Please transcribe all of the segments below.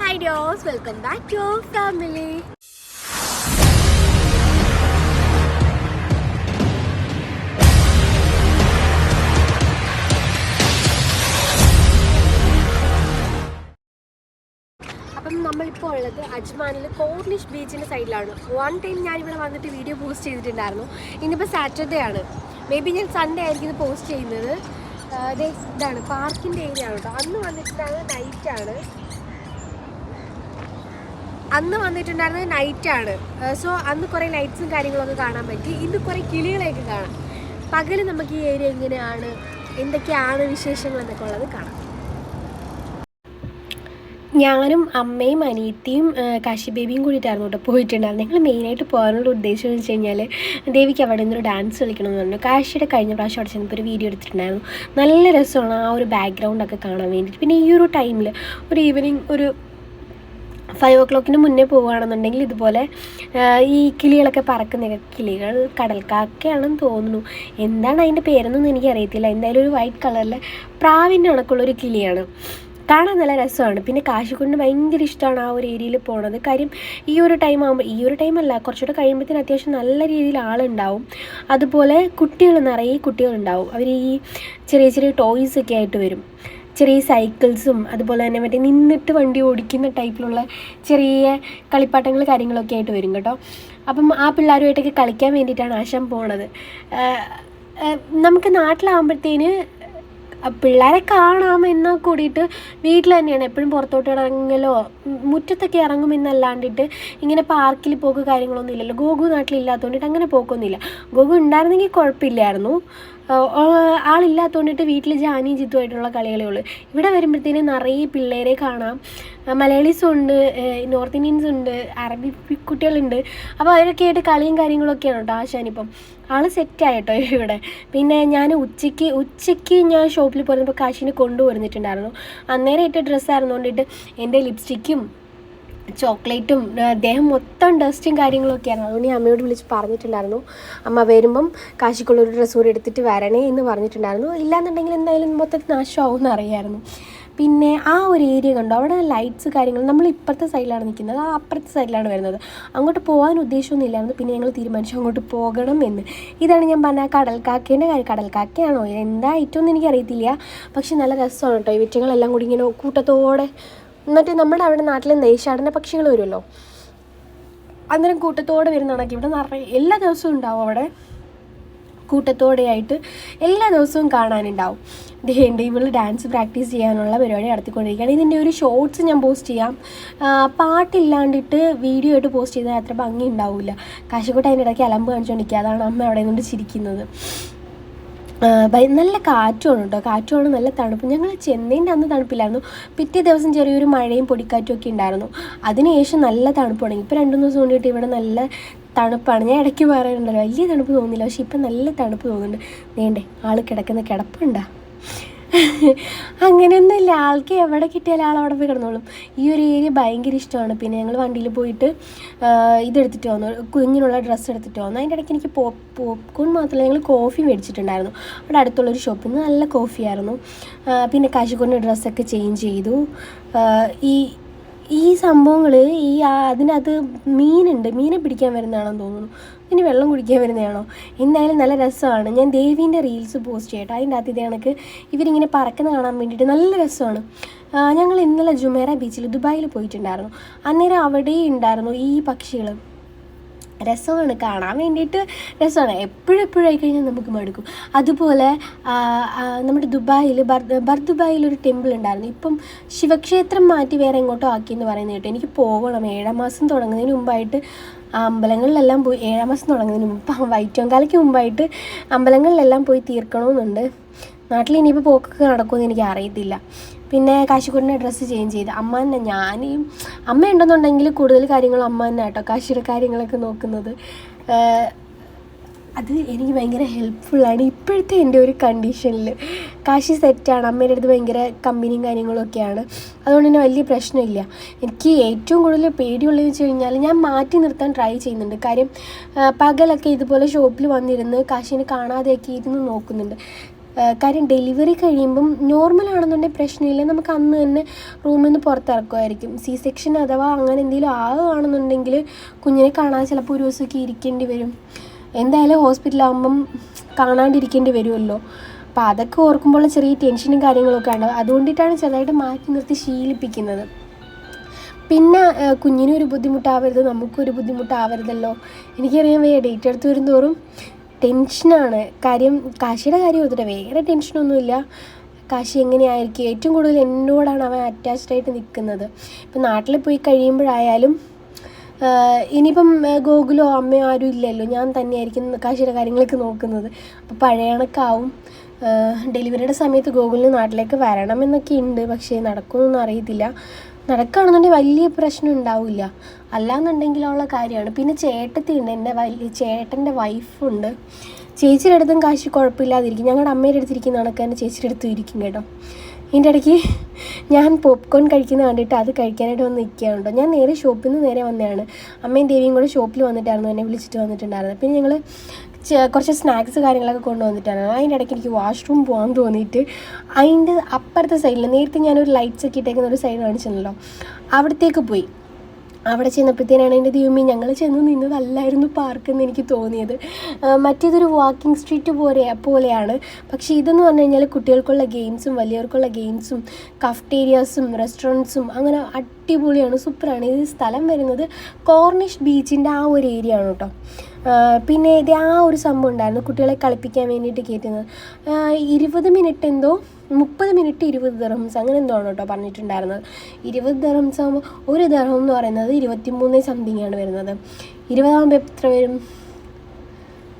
Hi ഡിയോസ് welcome back to family നമ്മളിപ്പോൾ ഉള്ളത് അജ്മാനിൽ കോർണിഷ് ബീച്ചിന്റെ സൈഡിലാണ് വൺ ടൈം ഞാൻ ഇവിടെ വന്നിട്ട് വീഡിയോ പോസ്റ്റ് ചെയ്തിട്ടുണ്ടായിരുന്നു. ഇന്നിപ്പോൾ സാറ്റർഡേ ആണ്. മേ ബി ഞാൻ സൺഡേ ആയിരിക്കും ഇത് പോസ്റ്റ് ചെയ്യുന്നത്. ഇതാണ് പാർക്കിന്റെ ഏരിയ ആണ് കേട്ടോ അന്ന് വന്നിട്ടുണ്ടായിരുന്നത് നൈറ്റാണ് അന്ന് വന്നിട്ടുണ്ടായിരുന്നത് നൈറ്റാണ് സോ അന്ന് കുറേ ലൈറ്റ്സും കാര്യങ്ങളൊക്കെ കാണാൻ പറ്റി. ഇന്ന് കുറേ കിളികളെയൊക്കെ കാണാം. പകൽ നമുക്ക് ഈ ഏരിയ എങ്ങനെയാണ്? എന്തൊക്കെയാണ് വിശേഷങ്ങൾ എന്നൊക്കെ ഉള്ളത് കാണാം. ഞാനും അമ്മയും അനിയത്തിയും കാശി ബേബിയും കൂടിയിട്ടായിരുന്നു കേട്ടോ പോയിട്ടുണ്ടായിരുന്നു ഞങ്ങൾ മെയിനായിട്ട് പോകാനുള്ള ഉദ്ദേശം എന്ന് വെച്ച് കഴിഞ്ഞാൽ ദേവിക്ക് അവിടെ നിന്നൊരു ഡാൻസ് കളിക്കണമെന്ന് പറഞ്ഞു. കാശിയുടെ കഴിഞ്ഞ പ്രാവശ്യം അവിടെ ചെന്നപ്പോൾ ഒരു വീഡിയോ എടുത്തിട്ടുണ്ടായിരുന്നു. നല്ല രസമാണ് ആ ഒരു ബാക്ക്ഗ്രൗണ്ടൊക്കെ കാണാൻ വേണ്ടിയിട്ട്. പിന്നെ ഈ ഒരു ടൈമിൽ ഒരു ഈവനിങ് ഒരു ഫൈവ് ഓ ക്ലോക്കിന് മുന്നേ പോവുകയാണെന്നുണ്ടെങ്കിൽ ഇതുപോലെ ഈ കിളികളൊക്കെ പറക്കുന്ന കിളികൾ കടൽക്കാക്കയാണെന്ന് തോന്നുന്നു. എന്താണ് അതിന്റെ പേരെന്നൊന്നും എനിക്കറിയത്തില്ല. എന്തായാലും ഒരു വൈറ്റ് കളറിലെ പ്രാവിന്റെ കണക്കുള്ളൊരു കിളിയാണ്. കാണാൻ നല്ല രസമാണ്. പിന്നെ കാശിക്കുണ്ട് ഭയങ്കര ഇഷ്ടമാണ് ആ ഒരു ഏരിയയിൽ പോണത്. കാര്യം ഈ ഒരു ടൈം ആകുമ്പോൾ ഈ ഒരു ടൈമല്ല കുറച്ചുകൂടെ കഴിയുമ്പോഴത്തേന് അത്യാവശ്യം നല്ല രീതിയിൽ ആളുണ്ടാവും. അതുപോലെ കുട്ടികൾ നിറയെ കുട്ടികളുണ്ടാവും. അവർ ഈ ചെറിയ ചെറിയ ടോയ്സ് ഒക്കെ ആയിട്ട് വരും. ചെറിയ സൈക്കിൾസും അതുപോലെ തന്നെ മറ്റേ നിന്നിട്ട് വണ്ടി ഓടിക്കുന്ന ടൈപ്പിലുള്ള ചെറിയ കളിപ്പാട്ടങ്ങൾ കാര്യങ്ങളൊക്കെ ആയിട്ട് വരും കേട്ടോ. അപ്പം ആ പിള്ളേരുമായിട്ടൊക്കെ കളിക്കാൻ വേണ്ടിയിട്ടാണ് ആശാൻ പോണത്. നമുക്ക് നാട്ടിലാകുമ്പോഴത്തേന് പിള്ളേരെ കാണാം എന്നാൽ കൂടിയിട്ട് വീട്ടിൽ തന്നെയാണ്. എപ്പോഴും പുറത്തോട്ട് ഇറങ്ങലോ മുറ്റത്തൊക്കെ മുറ്റത്തൊക്കെ ഇറങ്ങുമെന്നല്ലാണ്ടിട്ട് ഇങ്ങനെ പാർക്കിൽ പോക്ക് കാര്യങ്ങളൊന്നും ഇല്ലല്ലോ. ഗോഗു നാട്ടിലില്ലാത്തതുകൊണ്ടിട്ട് അങ്ങനെ പോക്കൊന്നുമില്ല. ഗോഗു ഉണ്ടായിരുന്നെങ്കിൽ കുഴപ്പമില്ലായിരുന്നു. ആളില്ലാത്തതുകൊണ്ടിട്ട് വീട്ടിൽ ജാനിയും ജിത്തുമായിട്ടുള്ള കളികളേ ഉള്ളൂ. ഇവിടെ വരുമ്പോഴത്തേനും നിറയെ പിള്ളേരെ കാണാം. മലയാളീസും ഉണ്ട് നോർത്ത് ഇന്ത്യൻസ് ഉണ്ട് അറബി കുട്ടികളുണ്ട്. അപ്പോൾ അവരൊക്കെ ആയിട്ട് കളിയും കാര്യങ്ങളൊക്കെയാണ് കേട്ടോ ആശാനിപ്പം ആൾ സെറ്റായിട്ടോ ഇവിടെ. പിന്നെ ഞാൻ ഉച്ചയ്ക്ക് ഉച്ചയ്ക്ക് ഞാൻ ഷോപ്പിൽ പോയിരുന്നപ്പോൾ കാശിനെ കൊണ്ടുവന്നിട്ടുണ്ടായിരുന്നു. അന്നേരം ഇട്ട ഡ്രസ്സായിരുന്നു കൊണ്ടിട്ട് എന്റെ ലിപ്സ്റ്റിക്കും ചോക്ലേറ്റും ദേഹം മൊത്തം ഡസ്റ്റും കാര്യങ്ങളൊക്കെ ആയിരുന്നു അതുകൊണ്ട് ഞാൻ അമ്മയോട് വിളിച്ച് പറഞ്ഞിട്ടുണ്ടായിരുന്നു. അമ്മ വരുമ്പം കാശിക്കുള്ളൊരു ഡ്രസ്സ് കൂടി എടുത്തിട്ട് വരണേ എന്ന് പറഞ്ഞിട്ടുണ്ടായിരുന്നു. ഇല്ലാന്നുണ്ടെങ്കിൽ എന്തായാലും മൊത്തത്തിൽ നാശമാവും അറിയായിരുന്നു പിന്നെ ആ ഒരു ഏരിയ കണ്ടു. അവിടെ ലൈറ്റ്സ് കാര്യങ്ങൾ നമ്മൾ ഇപ്പുറത്തെ സൈഡിലാണ് നിൽക്കുന്നത്. ആ അപ്പുറത്തെ സൈഡിലാണ് വരുന്നത്. അങ്ങോട്ട് പോകാൻ ഉദ്ദേശമൊന്നും ഇല്ലായിരുന്നു. പിന്നെ ഞങ്ങൾ തീരുമാനിച്ചു അങ്ങോട്ട് പോകണം എന്ന്. ഇതാണ് ഞാൻ പറഞ്ഞ കടൽക്കാക്കേന്റെ കാര്യം. കടൽക്കാക്കയാണോ? എന്താ എന്ന് എനിക്കറിയത്തില്ല. പക്ഷെ നല്ല രസമാണ് കേട്ടോ ഈ വിറ്റങ്ങളെല്ലാം കൂടി ഇങ്ങനെ കൂട്ടത്തോടെ എന്നിട്ട് നമ്മുടെ അവിടെ നാട്ടിലെ നെയ്ശാടന പക്ഷികൾ വരുമല്ലോ? അന്നേരം കൂട്ടത്തോടെ വരുന്നതാണെങ്കിൽ ഇവിടെ നിറയെ എല്ലാ ദിവസവും ഉണ്ടാവും അവിടെ. കൂട്ടത്തോടെയായിട്ട് എല്ലാ ദിവസവും കാണാനുണ്ടാവും. ദേണ്ട് ഇവൾ ഡാൻസ് പ്രാക്ടീസ് ചെയ്യാനുള്ള പരിപാടി നടത്തിക്കൊണ്ടിരിക്കുകയാണ്. ഇതിന്റെ ഒരു ഷോർട്സ് ഞാൻ പോസ്റ്റ് ചെയ്യാം. പാട്ടില്ലാണ്ടിട്ട് വീഡിയോ ആയിട്ട് പോസ്റ്റ് ചെയ്താൽ അത്ര ഭംഗി ഉണ്ടാവില്ല കാശിക്കോട്ട് അതിന്റെ ഇടയ്ക്ക് അലമ്പ് കാണിച്ചുകൊണ്ടിരിക്കുക. അതാണ് അമ്മ അവിടെ നിന്നുകൊണ്ട് ചിരിക്കുന്നത്. നല്ല കാറ്റുമാണ് കേട്ടോ കാറ്റുമാണ് നല്ല തണുപ്പ്. ഞങ്ങൾ ചെന്നൈന്റെ അന്ന് തണുപ്പില്ലായിരുന്നു. പിറ്റേ ദിവസം ചെറിയൊരു മഴയും പൊടിക്കാറ്റും ഒക്കെ ഉണ്ടായിരുന്നു. അതിനുശേഷം നല്ല തണുപ്പ് തുടങ്ങി. ഇപ്പോൾ രണ്ടു ദിവസം കൊണ്ടിട്ട് ഇവിടെ നല്ല തണുപ്പാണ്. ഞാൻ ഇടയ്ക്ക് പറയാറുണ്ടല്ലോ വലിയ തണുപ്പ് തോന്നുന്നില്ല പക്ഷേ ഇപ്പം നല്ല തണുപ്പ് തോന്നുന്നുണ്ട്. വേണ്ടേ ആൾ കിടക്കുന്ന കിടപ്പുണ്ടാ. അങ്ങനെയൊന്നുമില്ല. ആൾക്ക് എവിടെ കിട്ടിയാലും ആൾ അവിടെ പോയി കിടന്നോളും. ഈ ഒരു ഏരിയ ഭയങ്കര ഇഷ്ടമാണ്. പിന്നെ ഞങ്ങൾ വണ്ടിയിൽ പോയിട്ട് ഇതെടുത്തിട്ട് വന്നു. കുഞ്ഞിനുള്ള ഡ്രസ്സ് എടുത്തിട്ട് വന്നു. അതിന്റെ ഇടയ്ക്ക് എനിക്ക് പോപ്പ് പോപ്കോൺ മാത്രമല്ല ഞങ്ങൾ കോഫി മേടിച്ചിട്ടുണ്ടായിരുന്നു. അവിടെ അടുത്തുള്ളൊരു ഷോപ്പിൽ നിന്ന് നല്ല കോഫിയായിരുന്നു പിന്നെ കാശിക്കോടിന്റെ ഡ്രസ്സൊക്കെ ചേഞ്ച് ചെയ്തു. ഈ ഈ സംഭവങ്ങൾ ഈ അതിനകത്ത് മീനുണ്ട്. മീനെ പിടിക്കാൻ വരുന്നതാണെന്ന് തോന്നുന്നു. ഇനി വെള്ളം കുടിക്കാൻ വരുന്നതാണോ? എന്തായാലും നല്ല രസമാണ്. ഞാൻ ദേവീന്റെ റീൽസ് പോസ്റ്റ് ചെയ്യട്ടെ. അതിന്റെ അകത്ത് ഇതേ കണക്ക് ഇവരിങ്ങനെ പറക്കുന്ന കാണാൻ വേണ്ടിയിട്ട് നല്ല രസമാണ്. ഞങ്ങൾ ഇന്നലെ ജുമേറ ബീച്ചിൽ ദുബായിൽ പോയിട്ടുണ്ടായിരുന്നു. അന്നേരം അവിടെ ഉണ്ടായിരുന്നു ഈ പക്ഷികൾ രസമാണ് കാണാൻ വേണ്ടിയിട്ട് രസമാണ്. എപ്പോഴും എപ്പോഴും കഴിഞ്ഞാൽ നമുക്ക് മടുക്കും. അതുപോലെ നമ്മുടെ ദുബായിൽ ബർ ദുബായിൽ ഒരു ടെമ്പിൾ ഉണ്ടായിരുന്നു. ഇപ്പം ശിവക്ഷേത്രം മാറ്റി വേറെ എങ്ങോട്ടോ ആക്കിയെന്ന് പറയുന്നത് കേട്ടോ. എനിക്ക് പോകണം ഏഴാം മാസം തുടങ്ങുന്നതിന് മുമ്പായിട്ട് അമ്പലങ്ങളിലെല്ലാം പോയി ഏഴാം മാസം തുടങ്ങുന്നതിന് മുമ്പ് വൈറ്റോങ്കാലയ്ക്ക് മുമ്പായിട്ട് അമ്പലങ്ങളിലെല്ലാം പോയി തീർക്കണമെന്നുണ്ട്. നാട്ടിൽ ഇനിയിപ്പോൾ പോക്കൊക്കെ നടക്കുമെന്ന് എനിക്ക് അറിയത്തില്ല പിന്നെ കാശിക്കൂടിന്റെ ഡ്രസ്സ് ചേഞ്ച് ചെയ്ത്. അമ്മ തന്നെ ഞാൻ അമ്മ ഉണ്ടെന്നുണ്ടെങ്കിൽ കൂടുതൽ കാര്യങ്ങൾ അമ്മ തന്നെ കേട്ടോ കാശിയുടെ കാര്യങ്ങളൊക്കെ നോക്കുന്നത്. അത് എനിക്ക് ഭയങ്കര ഹെൽപ്ഫുള്ളാണ് ഇപ്പോഴത്തെ എന്റെ ഒരു കണ്ടീഷനിൽ കാശി സെറ്റാണ് അമ്മേന്റെ അടുത്ത് ഭയങ്കര കമ്പനിയും കാര്യങ്ങളൊക്കെയാണ് അതുകൊണ്ട് തന്നെ വലിയ പ്രശ്നമില്ല. എനിക്ക് ഏറ്റവും കൂടുതൽ പേടിയുള്ളതെന്ന് വെച്ച് കഴിഞ്ഞാൽ ഞാൻ മാറ്റി നിർത്താൻ ട്രൈ ചെയ്യുന്നുണ്ട്. കാര്യം പകലൊക്കെ ഇതുപോലെ ഷോപ്പിൽ വന്നിരുന്ന് കാശിനെ കാണാതെയൊക്കെ ഇരുന്ന് നോക്കുന്നുണ്ട്. കാര്യം ഡെലിവറി കഴിയുമ്പം നോർമൽ ആണെന്നുണ്ടെങ്കിൽ പ്രശ്നമില്ല. നമുക്ക് അന്ന് തന്നെ റൂമിൽ നിന്ന് പുറത്തിറക്കുമായിരിക്കും. സി സെക്ഷൻ അഥവാ അങ്ങനെ എന്തെങ്കിലും ആവുകയാണെന്നുണ്ടെങ്കിൽ കുഞ്ഞിനെ കാണാൻ ചിലപ്പോൾ ഒരു ദിവസമൊക്കെ ഇരിക്കേണ്ടി വരും. എന്തായാലും ഹോസ്പിറ്റലാകുമ്പം കാണാണ്ടിരിക്കേണ്ടി വരുമല്ലോ. അപ്പോൾ അതൊക്കെ ഓർക്കുമ്പോൾ ചെറിയ ടെൻഷനും കാര്യങ്ങളൊക്കെ ഉണ്ടാവും. അതുകൊണ്ടിട്ടാണ് ചെറുതായിട്ട് മാറ്റി നിർത്തി ശീലിപ്പിക്കുന്നത്. പിന്നെ ആ, കുഞ്ഞിനും ഒരു ബുദ്ധിമുട്ടാവരുത് നമുക്കൊരു ബുദ്ധിമുട്ടാവരുതല്ലോ. എനിക്കറിയാൻ വയ്യ ഡേറ്റ് എടുത്ത് വരുന്തോറും ടെൻഷനാണ്. കാര്യം കാശിയുടെ കാര്യം ഓർത്തിട്ട് വേറെ ടെൻഷനൊന്നുമില്ല. കാശി എങ്ങനെയായിരിക്കും? ഏറ്റവും കൂടുതൽ എന്നോടാണ് അവൻ അറ്റാച്ച്ഡ് ആയിട്ട് നിൽക്കുന്നത്. ഇപ്പം നാട്ടിൽ പോയി കഴിയുമ്പോഴായാലും ഇനിയിപ്പം ഗോകുലോ അമ്മയോ ആരും ഇല്ലല്ലോ. ഞാൻ തന്നെയായിരിക്കും കാശിയുടെ കാര്യങ്ങളൊക്കെ നോക്കുന്നത്. അപ്പോൾ പഴയണക്കാവും ഡെലിവറിയുടെ സമയത്ത് ഗോകുലിന് നാട്ടിലേക്ക് വരണമെന്നൊക്കെ ഉണ്ട്. പക്ഷേ നടക്കുമെന്നൊന്നും അറിയത്തില്ല. നടക്കുകയാണെന്നുണ്ടെങ്കിൽ വലിയ പ്രശ്നം ഉണ്ടാവില്ല. അല്ലാന്നുണ്ടെങ്കിലുള്ള കാര്യമാണ്. പിന്നെ ചേട്ടത്തി ഉണ്ട് എന്റെ വലിയ ചേട്ടന്റെ വൈഫുണ്ട്. ചേച്ചിയുടെ അടുത്തും കാശി കുഴപ്പമില്ലാതിരിക്കും. ഞങ്ങളുടെ അമ്മയുടെ അടുത്തിരിക്കുന്ന കണക്ക് തന്നെ ചേച്ചിയുടെ അടുത്തും ഇരിക്കും കേട്ടോ. ഇതിന്റെ ഇടയ്ക്ക് ഞാൻ പോപ്കോൺ കഴിക്കുന്ന കണ്ടിട്ട് അത് കഴിക്കാനായിട്ട് വന്ന് നിൽക്കുകയാണല്ലോ. ഞാൻ നേരെ ഷോപ്പിൽ നിന്ന് നേരെ വന്നതാണ്. അമ്മയും ദേവിയും കൂടെ ഷോപ്പിൽ വന്നിട്ടായിരുന്നു എന്നെ വിളിച്ചിട്ട് വന്നിട്ടുണ്ടായിരുന്നത്. പിന്നെ ഞങ്ങൾ കുറച്ച് സ്നാക്സ് കാര്യങ്ങളൊക്കെ കൊണ്ടുവന്നിട്ടാണ്. അതിന്റെ ഇടയ്ക്ക് എനിക്ക് വാഷ്റൂം പോകാൻ തോന്നിയിട്ട് അതിന്റെ അപ്പുറത്തെ സൈഡിൽ നേരത്തെ ഞാനൊരു ലൈറ്റ്സ് ഒക്കെ ഇട്ടേക്കുന്ന ഒരു സൈഡ് കാണിച്ചിരുന്നല്ലോ അവിടത്തേക്ക് പോയി. അവിടെ ചെന്നപ്പോഴത്തേനാണ് എന്റെ ദൈവമേ ഞങ്ങൾ ചെന്ന് നിന്നതല്ലായിരുന്നു പാർക്ക് എന്ന് എനിക്ക് തോന്നിയത്. മറ്റേതൊരു വാക്കിംഗ് സ്ട്രീറ്റ് പോലെ പോലെയാണ്. പക്ഷേ ഇതെന്ന് പറഞ്ഞു കഴിഞ്ഞാൽ കുട്ടികൾക്കുള്ള ഗെയിംസും വലിയവർക്കുള്ള ഗെയിംസും കഫ്റ്റേരിയാസും റെസ്റ്റോറന്റ്സും അങ്ങനെ അടിപൊളിയാണ് സൂപ്പറാണ്. ഇത് സ്ഥലം വരുന്നത് കോർണിഷ് ബീച്ചിന്റെ ആ ഒരു ഏരിയ ആണ് കേട്ടോ പിന്നെ ഇത് ആ ഒരു സംഭവം ഉണ്ടായിരുന്നു കുട്ടികളെ കളിപ്പിക്കാൻ വേണ്ടിയിട്ട് കയറ്റുന്നത് ഇരുപത് മിനിറ്റ് എന്തോ മുപ്പത് മിനിറ്റ് ഇരുപത് ദർഹംസ് അങ്ങനെ എന്തോ ആണ് കേട്ടോ പറഞ്ഞിട്ടുണ്ടായിരുന്നത്. ഇരുപത് ദർഹംസ് ആകുമ്പോൾ ഒരു ദർഹം എന്ന് പറയുന്നത് ഇരുപത്തി മൂന്ന് സംതിങ് ആണ് വരുന്നത്. ഇരുപതാകുമ്പോൾ എത്ര വരും?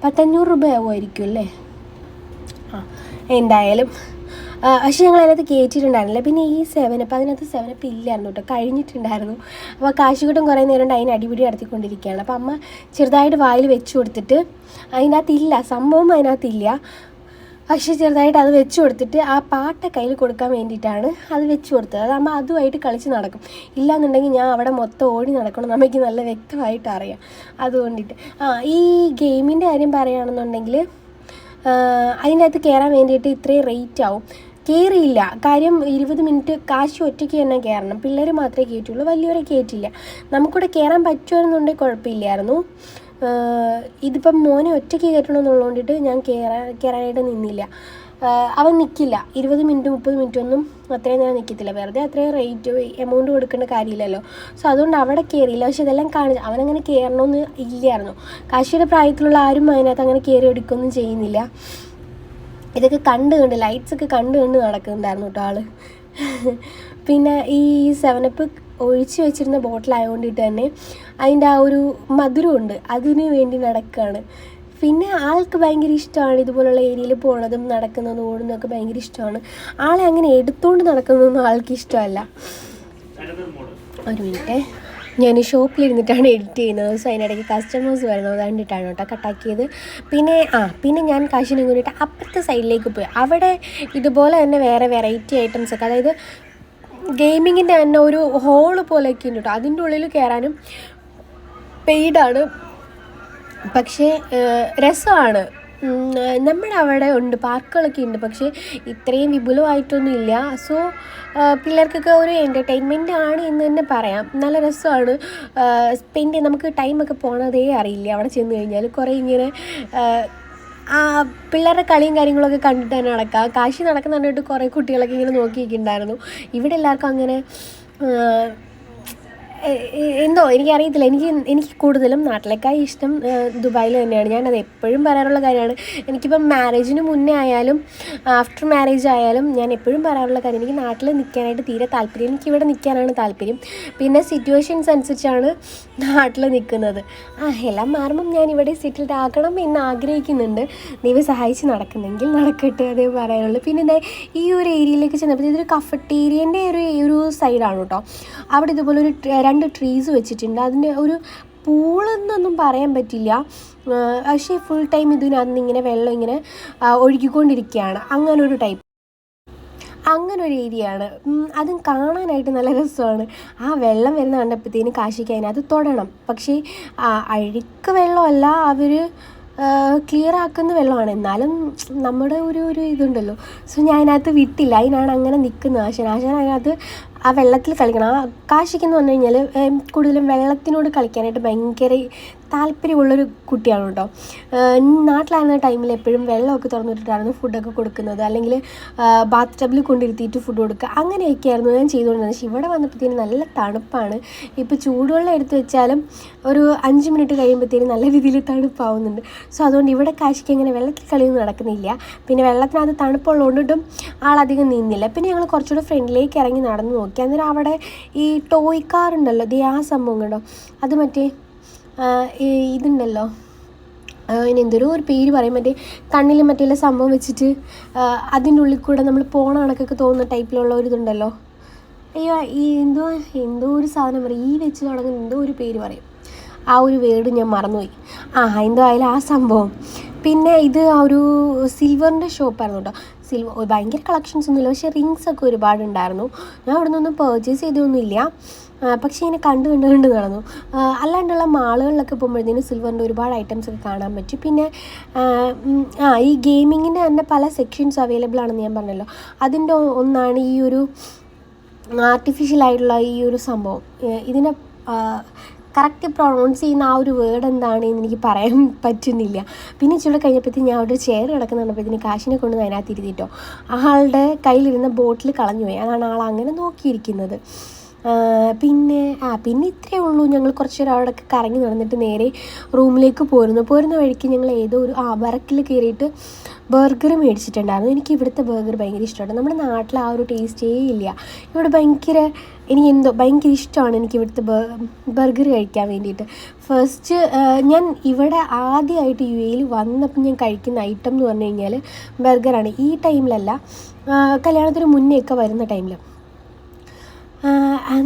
പത്തഞ്ഞൂറ് രൂപ ആവുമായിരിക്കും അല്ലേ? ആ എന്തായാലും പക്ഷേ ഞങ്ങൾ അതിനകത്ത് കയറ്റിയിട്ടുണ്ടായിരുന്നില്ല പിന്നെ ഈ സെവനപ്പ് അതിനകത്ത് സെവനപ്പ് ഇല്ലായിരുന്നു കേട്ടോ. കഴിഞ്ഞിട്ടുണ്ടായിരുന്നു. അപ്പോൾ കാശുകൂട്ടം കുറേ നേരം കൊണ്ട് അതിന് അടിപിടി നടത്തിക്കൊണ്ടിരിക്കുകയാണ്. അപ്പോൾ അമ്മ ചെറുതായിട്ട് വായിൽ വെച്ച് കൊടുത്തിട്ട് അതിനകത്തില്ല സംഭവം അതിനകത്തില്ല പക്ഷേ ചെറുതായിട്ട് അത് വെച്ച് കൊടുത്തിട്ട് ആ പാട്ട കയ്യിൽ കൊടുക്കാൻ വേണ്ടിയിട്ടാണ് അത് വെച്ച് കൊടുത്തത്. അതാകുമ്പോൾ അതുമായിട്ട് കളിച്ച് നടക്കും. ഇല്ലാന്നുണ്ടെങ്കിൽ ഞാൻ അവിടെ മൊത്തം ഓടി നടക്കണം നമുക്ക് നല്ല വ്യക്തമായിട്ട് അറിയാം. അതുകൊണ്ടിട്ട്. ആ ഈ ഗെയിമിന്റെ കാര്യം പറയുകയാണെന്നുണ്ടെങ്കിൽ അതിന്റെ അകത്ത് കയറാൻ വേണ്ടിയിട്ട് ഇത്രയും റേറ്റ് ആവും. കയറിയില്ല കാര്യം ഇരുപത് മിനിറ്റ് കാശ് ഒറ്റയ്ക്ക് തന്നെ കയറണം. പിള്ളേർ മാത്രമേ കയറ്റുള്ളൂ വലിയവരെ കയറ്റില്ല നമുക്കിവിടെ കയറാൻ പറ്റുമായിരുന്നുണ്ടെങ്കിൽ കുഴപ്പമില്ലായിരുന്നു. ഇതിപ്പം മോനെ ഒറ്റയ്ക്ക് കയറ്റണമെന്നുള്ളതുകൊണ്ടിട്ട് ഞാൻ കയറാൻ കയറാനായിട്ട് നിന്നില്ല. അവൻ നിൽക്കില്ല ഇരുപത് മിനിറ്റ് മുപ്പത് മിനിറ്റ് ഒന്നും അത്രയും നേരം നിൽക്കത്തില്ല വെറുതെ അത്രയും റേറ്റ് എമൗണ്ട് കൊടുക്കേണ്ട കാര്യമില്ലല്ലോ. സോ അതുകൊണ്ട് അവിടെ കയറിയില്ല പക്ഷെ ഇതെല്ലാം കാണിച്ചു അവനങ്ങനെ കയറണമെന്ന് ഇല്ലായിരുന്നു കാശിയുടെ പ്രായത്തിലുള്ള ആരും അതിനകത്ത് അങ്ങനെ കയറി എടുക്കുകയൊന്നും ചെയ്യുന്നില്ല. ഇതൊക്കെ കണ്ട് കണ്ട് ലൈറ്റ്സൊക്കെ കണ്ട് കണ്ട് നടക്കുന്നുണ്ടായിരുന്നു കേട്ടോ ആൾ. പിന്നെ ഈ സെവനപ്പ് ഒഴിച്ച് വെച്ചിരുന്ന ബോട്ടിലായതുകൊണ്ടിട്ട് തന്നെ അതിന്റെ ആ ഒരു മധുരമുണ്ട്. അതിന് വേണ്ടി നടക്കുകയാണ് പിന്നെ ആൾക്ക് ഭയങ്കര ഇഷ്ടമാണ് ഇതുപോലുള്ള ഏരിയയിൽ പോണതും നടക്കുന്നതും ഓടുന്നതൊക്കെ ഭയങ്കര ഇഷ്ടമാണ്. ആളെ അങ്ങനെ എടുത്തുകൊണ്ട് നടക്കുന്നതൊന്നും ആൾക്ക് ഇഷ്ടമല്ല. ഒരു മിനിറ്റ്. ഞാൻ ഷോപ്പിലിരുന്നിട്ടാണ് എഡിറ്റ് ചെയ്യുന്നത്. സോ അതിനിടയ്ക്ക് കസ്റ്റമേഴ്സ് വരുന്നത് കണ്ടിട്ടാണ് കേട്ടോ കട്ടാക്കിയത് പിന്നെ ആ പിന്നെ ഞാൻ കാശിനും കൂടിയിട്ട് അപ്പുറത്തെ സൈഡിലേക്ക് പോയി. അവിടെ ഇതുപോലെ തന്നെ വേറെ വെറൈറ്റി ഐറ്റംസ് ഒക്കെ അതായത് ഗെയിമിങ്ങിന്റെ തന്നെ ഒരു ഹോൾ പോലെയൊക്കെ ഉണ്ട് കേട്ടോ. അതിന്റെ ഉള്ളിൽ കയറാനും പെയ്ഡാണ്. പക്ഷേ രസമാണ്. നമ്മുടെ അവിടെ ഉണ്ട് പാർക്കുകളൊക്കെ ഉണ്ട്. പക്ഷേ ഇത്രയും വിപുലമായിട്ടൊന്നും ഇല്ല സോ പിള്ളേർക്കൊക്കെ ഒരു എന്റർടൈൻമെന്റ് ആണ് എന്ന് തന്നെ പറയാം. നല്ല രസമാണ്. സ്പെൻഡ് നമുക്ക് ടൈമൊക്കെ പോണതേ അറിയില്ല. അവിടെ ചെന്ന് കഴിഞ്ഞാൽ കുറേ ഇങ്ങനെ പിള്ളേരുടെ കളിയും കാര്യങ്ങളൊക്കെ കണ്ടിട്ട് തന്നെ നടക്കുക. കാശി നടക്കുന്ന കുറേ കുട്ടികളൊക്കെ ഇങ്ങനെ നോക്കിയിരിക്കുന്നുണ്ടായിരുന്നു. ഇവിടെ എല്ലാവർക്കും അങ്ങനെ എന്തോ എനിക്കറിയത്തില്ല. എനിക്ക് എനിക്ക് കൂടുതലും നാട്ടിലേക്കായി ഇഷ്ടം ദുബായിൽ തന്നെയാണ്. ഞാനത് എപ്പോഴും പറയാറുള്ള കാര്യമാണ്. എനിക്കിപ്പം മാരേജിന് മുന്നേ ആയാലും ആഫ്റ്റർ മാരേജ് ആയാലും ഞാൻ എപ്പോഴും പറയാറുള്ള കാര്യം എനിക്ക് നാട്ടിൽ നിൽക്കാനായിട്ട് തീരെ താല്പര്യം എനിക്ക് ഇവിടെ നിൽക്കാനാണ് താല്പര്യം. പിന്നെ സിറ്റുവേഷൻസ് അനുസരിച്ചാണ് നാട്ടിൽ നിൽക്കുന്നത്. ആ എല്ലാം മാറുമ്പം ഞാൻ ഇവിടെ സെറ്റിൽഡ് ആക്കണം എന്ന് ആഗ്രഹിക്കുന്നുണ്ട്. ദൈവം സഹായിച്ച് നടക്കുന്നെങ്കിൽ നടക്കട്ടെ അതേ പറയാനുള്ളൂ. പിന്നെ ഈ ഒരു ഏരിയയിലേക്ക് ചെന്നപ്പോൾ ഇതൊരു കഫറ്റേരിയന്റെ ഒരു ഒരു സൈഡാണ് കേട്ടോ. അവിടെ ഇതുപോലെ ഒരു രണ്ട് ട്രീസ് വെച്ചിട്ടുണ്ട്. അതിന്റെ ഒരു പൂളെന്നൊന്നും പറയാൻ പറ്റില്ല. പക്ഷേ ഫുൾ ടൈം ഇതിനകത്ത് ഇങ്ങനെ വെള്ളം ഇങ്ങനെ ഒഴുകിക്കൊണ്ടിരിക്കുകയാണ്. അങ്ങനെ ഒരു ടൈപ്പ് അങ്ങനെ ഒരു ഏരിയ ആണ്. അതും കാണാനായിട്ട് നല്ല രസമാണ്. ആ വെള്ളം വരുന്ന കണ്ടപ്പോഴത്തേന് കാശിക്ക് അതിനകത്ത് തൊടണം. പക്ഷേ അഴുക്ക് വെള്ളമല്ല അവർ ക്ലിയർ ആക്കുന്ന വെള്ളമാണ്. എന്നാലും നമ്മുടെ ഒരു ഒരു ഇതുണ്ടല്ലോ. സോ ഞാൻ അതിനകത്ത് വിട്ടില്ല. അതിനാണ് അങ്ങനെ നിൽക്കുന്നത്. ആശാൻ ആശാൻ അതിനകത്ത് ആ വെള്ളത്തിൽ കളിക്കണം. ആ കാശിക്കെന്ന് പറഞ്ഞു കഴിഞ്ഞാൽ കൂടുതലും വെള്ളത്തിനോട് കളിക്കാനായിട്ട് ഭയങ്കര താല്പര്യമുള്ളൊരു കുട്ടിയാണ് കേട്ടോ നാട്ടിലായിരുന്ന ടൈമിൽ എപ്പോഴും വെള്ളമൊക്കെ തുറന്നിട്ടിട്ടായിരുന്നു ഫുഡൊക്കെ കൊടുക്കുന്നത്. അല്ലെങ്കിൽ ബാത്ത് ടബിൽ കൊണ്ടിരുത്തിയിട്ട് ഫുഡ് കൊടുക്കുക. അങ്ങനെയൊക്കെയായിരുന്നു ഞാൻ ചെയ്തുകൊണ്ടിരുന്നത്. പക്ഷേ ഇവിടെ വന്നപ്പോഴത്തേനും നല്ല തണുപ്പാണ്. ഇപ്പോൾ ചൂടുവെള്ളം എടുത്തു വെച്ചാലും ഒരു അഞ്ച് മിനിറ്റ് കഴിയുമ്പോഴത്തേനും നല്ല രീതിയിൽ തണുപ്പാവുന്നുണ്ട്. സോ അതുകൊണ്ട് ഇവിടെ കാശിക്ക് അങ്ങനെ വെള്ളത്തിൽ കളിയൊന്നും നടക്കുന്നില്ല. പിന്നെ വെള്ളത്തിനകത്ത് തണുപ്പുള്ളതുകൊണ്ടിട്ടും ആളധികം നീന്തില്ല പിന്നെ ഞങ്ങൾ കുറച്ചുകൂടെ ഫ്രണ്ടിലേക്ക് ഇറങ്ങി നടന്നു നോക്കി. അന്നേരം അവിടെ ഈ ടോയ് കാർ ഉണ്ടല്ലോ ദേ ആ സംഭവം കണ്ടോ? അത് മറ്റേ ഇതുണ്ടല്ലോ. അതിനെന്തൊരു ഒരു പേര് പറയും. മറ്റേ കണ്ണിൽ മറ്റേ സംഭവം വെച്ചിട്ട് അതിന്റെ ഉള്ളിൽ കൂടെ നമ്മൾ പോണ കണക്കൊക്കെ തോന്നുന്ന ടൈപ്പിലുള്ള ഒരു ഇതുണ്ടല്ലോ. അയ്യോ ഈ എന്തോ എന്തോ ഒരു സാധനം പറയും. ഈ വെച്ച് തുടങ്ങുന്ന എന്തോ ഒരു പേര് പറയും. ആ ഒരു വേർഡ് ഞാൻ മറന്നുപോയി. ആ എന്തോ ആയാലും ആ സംഭവം. പിന്നെ ഇത് ആ ഒരു സിൽവറിന്റെ ഷോപ്പായിരുന്നു കേട്ടോ. സിൽവർ ഭയങ്കര കളക്ഷൻസ് ഒന്നുമില്ല. പക്ഷേ റിങ്സ് ഒക്കെ ഒരുപാട് ഉണ്ടായിരുന്നു ഞാൻ അവിടെ നിന്നൊന്നും പർച്ചേസ് ചെയ്തൊന്നുമില്ല പക്ഷേ ഇങ്ങനെ കണ്ട് കണ്ട് കണ്ട് നടന്നു. അല്ലാണ്ടുള്ള മാളുകളിലൊക്കെ പോകുമ്പോഴത്തേനും സിൽവറിന്റെ ഒരുപാട് ഐറ്റംസ് ഒക്കെ കാണാൻ പറ്റും. പിന്നെ ആ, ഈ ഗെയിമിങ്ങിന്റെ തന്നെ പല സെക്ഷൻസ് അവൈലബിൾ ആണെന്ന് ഞാൻ പറഞ്ഞല്ലോ. അതിന്റെ ഒന്നാണ് ഈ ഒരു ആർട്ടിഫിഷ്യൽ ആയിട്ടുള്ള ഈ ഒരു സംഭവം. ഇതിനെ കറക്റ്റ് പ്രൊണൗൺസ് ചെയ്യുന്ന ആ ഒരു വേർഡ് എന്താണ് എന്ന് എനിക്ക് പറയാൻ പറ്റുന്നില്ല. പിന്നെ ഇച്ചിരി കഴിഞ്ഞപ്പോഴത്തേക്ക് ഞാൻ അവിടെ ചെയർ കിടക്കുന്ന കണ്ടപ്പോഴത്തേന് കാശിനെ കൊണ്ട് അതിനകത്ത് ഇരുത്തിട്ടോ. ആളുടെ കയ്യിലിരുന്ന ബോട്ടിൽ കളഞ്ഞു പോയി അതാണ് ആൾ അങ്ങനെ നോക്കിയിരിക്കുന്നത്. പിന്നെ ആ പിന്നെ ഇത്രയേ ഉള്ളൂ. ഞങ്ങൾ കുറച്ച് നേരം അവിടെയൊക്കെ കറങ്ങി നടന്നിട്ട് നേരെ റൂമിലേക്ക് പോരുന്നു. പോരുന്ന വഴിക്ക് ഞങ്ങൾ ഏതോ ഒരു ആ ബറക്കിൽ കയറിയിട്ട് ബർഗർ മേടിച്ചിട്ടുണ്ടായിരുന്നു. എനിക്ക് ഇവിടുത്തെ ബർഗർ ഭയങ്കര ഇഷ്ടമാണ്. നമ്മുടെ നാട്ടിൽ ആ ഒരു ടേസ്റ്റേ ഇല്ല. ഇവിടെ ഭയങ്കര എനിക്ക് എന്തോ ഭയങ്കര ഇഷ്ടമാണ് എനിക്ക് ഇവിടുത്തെ ബർഗർ കഴിക്കാൻ വേണ്ടിയിട്ട്. ഫസ്റ്റ് ഞാൻ ഇവിടെ ആദ്യമായിട്ട് യു എയിൽ വന്നപ്പോൾ ഞാൻ കഴിക്കുന്ന ഐറ്റം എന്ന് പറഞ്ഞു കഴിഞ്ഞാൽ ബർഗറാണ്. ഈ ടൈമിലല്ല കല്യാണത്തിന് മുന്നേ ഒക്കെ വരുന്ന ടൈമിൽ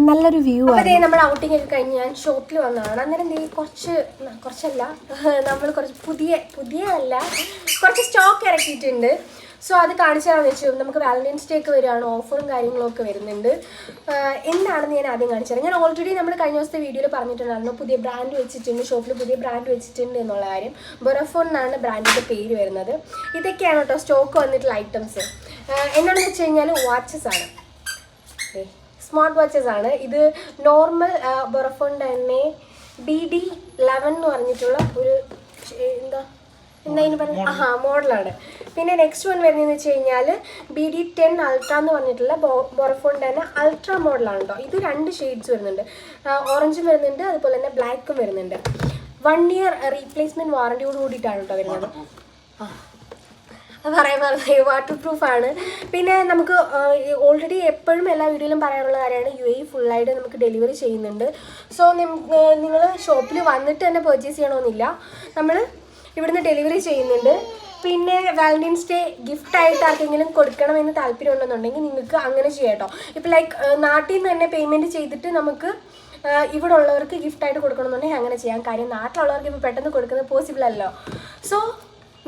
നല്ലൊരു വ്യൂ ആണ്. നമ്മൾ ഔട്ടിംഗ് ഒക്കെ കഴിഞ്ഞ് ഞാൻ ഷോപ്പിൽ വന്നതാണ്. അന്നേരം നീ കുറച്ച് കുറച്ചല്ല. നമ്മൾ കുറച്ച് പുതിയ പുതിയ അല്ല കുറച്ച് സ്റ്റോക്ക് ഇറക്കിയിട്ടുണ്ട്. സോ അത് കാണിച്ചതാണെന്ന് വെച്ചു. നമുക്ക് വാലന്റൈൻസ് ഡേ ഒക്കെ വരികയാണ്. ഓഫറും കാര്യങ്ങളൊക്കെ വരുന്നുണ്ട്. എന്താണെന്ന് ഞാൻ ആദ്യം കാണിച്ചത് ഞാൻ ഓൾറെഡി നമ്മൾ കഴിഞ്ഞ ദിവസത്തെ വീഡിയോയിൽ പറഞ്ഞിട്ടുണ്ടായിരുന്നു. പുതിയ ബ്രാൻഡ് വെച്ചിട്ടുണ്ട്. ഷോപ്പിൽ പുതിയ ബ്രാൻഡ് വെച്ചിട്ടുണ്ട് എന്നുള്ള കാര്യം. ബൊറഫോൺ എന്നാണ് ബ്രാൻഡിന്റെ പേര് വരുന്നത്. ഇതൊക്കെയാണ് കേട്ടോ സ്റ്റോക്ക് വന്നിട്ടുള്ള ഐറ്റംസ് എന്നാണെന്ന് വെച്ച് കഴിഞ്ഞാൽ വാച്ചസ് ആണ്. സ്മാർട്ട് വാച്ചസ് ആണ്. ഇത് നോർമൽ ബൊറഫോൺ തന്നെ ബി ഡി ലെവൻ എന്ന് പറഞ്ഞിട്ടുള്ള ഒരു എന്താ? എന്താ പറയുന്നത്? ആ മോഡലാണ്. പിന്നെ നെക്സ്റ്റ് വൺ വരുന്നതെന്ന് വെച്ച് കഴിഞ്ഞാൽ ബി ഡി ടെൻ അൾട്ര എന്ന് പറഞ്ഞിട്ടുള്ള ബൊറഫോണിന്റെ തന്നെ അൾട്ര മോഡലാണ് കേട്ടോ ഇത് രണ്ട് ഷെയ്ഡ്സ് വരുന്നുണ്ട്. ഓറഞ്ചും വരുന്നുണ്ട് അതുപോലെ തന്നെ ബ്ലാക്കും വരുന്നുണ്ട്. വൺ ഇയർ റീപ്ലേസ്മെന്റ് വാറന്റിയോട് കൂടിയിട്ടാണ് കേട്ടോ വരുന്നത്. ആ. പറയാൻ പറഞ്ഞത് വാട്ടർ പ്രൂഫ് ആണ്. പിന്നെ നമുക്ക് ഓൾറെഡി എപ്പോഴും എല്ലാ വീഡിയോയിലും പറയാനുള്ള കാര്യമാണ് യു എ ഫുള്ളായിട്ട് നമുക്ക് ഡെലിവറി ചെയ്യുന്നുണ്ട്. സോ നിങ്ങൾ ഷോപ്പിൽ വന്നിട്ട് തന്നെ പർച്ചേസ് ചെയ്യണമെന്നില്ല നമ്മൾ ഇവിടുന്ന് ഡെലിവറി ചെയ്യുന്നുണ്ട്. പിന്നെ വാലന്റൈൻസ് ഡേ ഗിഫ്റ്റ് ആയിട്ട് ആർക്കെങ്കിലും കൊടുക്കണമെന്ന് താല്പര്യം ഉണ്ടെന്നുണ്ടെങ്കിൽ നിങ്ങൾക്ക് അങ്ങനെ ചെയ്യാം കേട്ടോ ഇപ്പോൾ ലൈക്ക് നാട്ടിൽ നിന്ന് തന്നെ പേയ്മെന്റ് ചെയ്തിട്ട് നമുക്ക് ഇവിടെ ഉള്ളവർക്ക് ഗിഫ്റ്റ് ആയിട്ട് കൊടുക്കണമെന്നുണ്ടെങ്കിൽ അങ്ങനെ ചെയ്യാം. കാര്യം നാട്ടിലുള്ളവർക്ക് ഇപ്പോൾ പെട്ടെന്ന് കൊടുക്കുന്നത് പോസിബിൾ അല്ലോ. സോ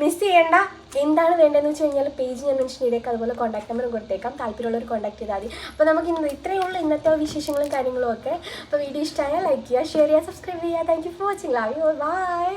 മിസ് ചെയ്യേണ്ട. എന്താണ് വേണ്ടതെന്ന് വെച്ച് കഴിഞ്ഞാൽ പേജ് ഞാൻ മെൻഷൻ ചെയ്തേക്കാം. അതുപോലെ കോൺടാക്ട് നമ്പറും കൊടുത്തേക്കാം. താല്പര്യമുള്ളവർ കോൺടാക്ട് ചെയ്താൽ മതി. അപ്പോൾ നമുക്ക് ഇന്ന് ഇത്രയേ ഉള്ളൂ ഇന്നത്തെ വിശേഷങ്ങളും കാര്യങ്ങളും ഒക്കെ. അപ്പോൾ വീഡിയോ ഇഷ്ടമായാൽ ലൈക്ക് ചെയ്യുക ഷെയർ ചെയ്യുക സബ്സ്ക്രൈബ് ചെയ്യുക. Thank you for watching love you bye